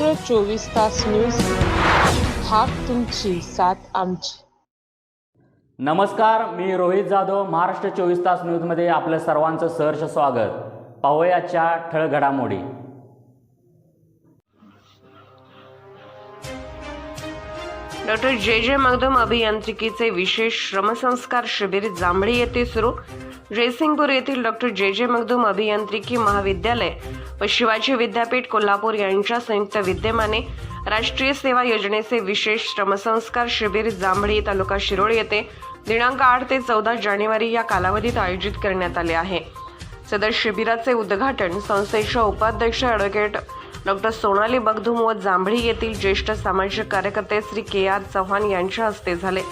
महाराष्ट्र चोवीस तास न्यूज हाक तुमची साथ आमची. नमस्कार मी रोहित जाधव महाराष्ट्र चोवीस तास न्यूजमध्ये आपलं सर्वांचं सहर्ष स्वागत. पाहूयाच्या ठळक घडामोडी. डॉक्टर जे जे मगदुम अभियांत्रिकीचे विशेष श्रमसंस्कार शिबिर जांभळी येथे सुरू. जयसिंगपूर येथील डॉक्टर जे जे मगदुम अभियांत्रिकी महाविद्यालय व शिवाजी विद्यापीठ कोल्हापूर यांच्या संयुक्त विद्यमाने राष्ट्रीय सेवा योजनेचे विशेष श्रमसंस्कार शिबिर जांभळी तालुका शिरोळ येथे दिनांक आठ ते चौदा जानेवारी या कालावधीत आयोजित करण्यात आले आहे. सदर शिबिराचे उद्घाटन संस्थेच्या उपाध्यक्ष ॲडव्होकेट डॉक्टर सोनाली बगधुम व जांभळी येथील ज्येष्ठ सामाजिक कार्यकर्ते श्री के आर चव्हाण यांच्या हस्ते झाले.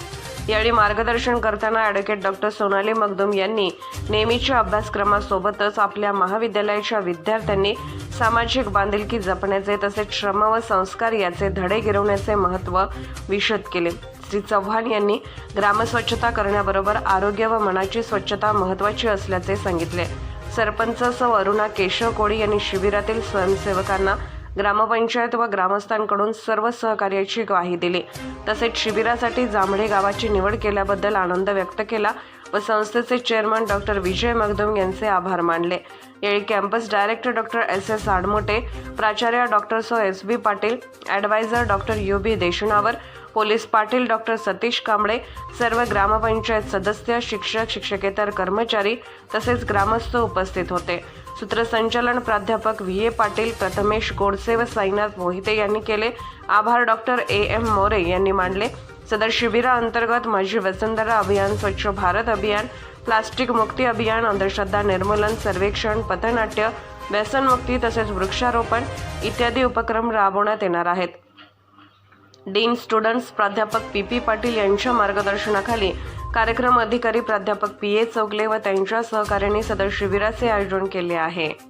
यावेळी मार्गदर्शन करताना ॲडव्होकेट डॉक्टर सोनाली मगदुम यांनी नेहमीच्या अभ्यासक्रमासोबतच आपल्या महाविद्यालयाच्या विद्यार्थ्यांनी सामाजिक बांधिलकी जपण्याचे तसेच श्रम व संस्कार याचे धडे गिरवण्याचे महत्त्व विशद केले. श्री चव्हाण यांनी ग्रामस्वच्छता करण्याबरोबर आरोग्य व मनाची स्वच्छता महत्त्वाची असल्याचे सांगितले. सरपंच सौ अरुणा केशव कोळी यांनी शिबिरातील स्वयंसेवकांना ग्रामपंचायत व ग्रामस्थांकडून सर्व सहकार्याची ग्वाही दिली. तसेच शिबिरासाठी जांभळे गावाची निवड केल्याबद्दल आनंद व्यक्त केला व संस्थेचे चेअरमन डॉक्टर विजय मगदुम यांचे आभार मानले. यावेळी campus director doctor S. S. Admote प्राचार्य doctor so. S. B. Patil adviser doctor U. B. Deshunavar police Patil doctor Satish Kamble सर्व ग्रामपंचायत सदस्य शिक्षक शिक्षकेतर कर्मचारी तसेच ग्रामस्थ उपस्थित होते. सूत्रसंचालन प्राध्यापक व्ही. ए. पाटील प्रथमेश गोडसे व साईनाथ मोहिते यांनी केले. आभार डॉक्टर ए. एम. मोरे यांनी मानले. सदर शिबिराअंतर्गत माझी वसुंधरा अभियान स्वच्छ भारत अभियान प्लास्टिक मुक्ती अभियान अंधश्रद्धा निर्मूलन सर्वेक्षण पथनाट्य व्यसनमुक्ती तसेच वृक्षारोपण इत्यादी उपक्रम राबवण्यात येणार आहेत. डीन स्टुडंट्स प्राध्यापक पी पी पाटील यांच्या मार्गदर्शनाखाली कार्यक्रम अधिकारी प्राध्यापक पी ए चौगले व त्यांच्या सहकार्याने सदर शिबिराचे आयोजन केले आहे.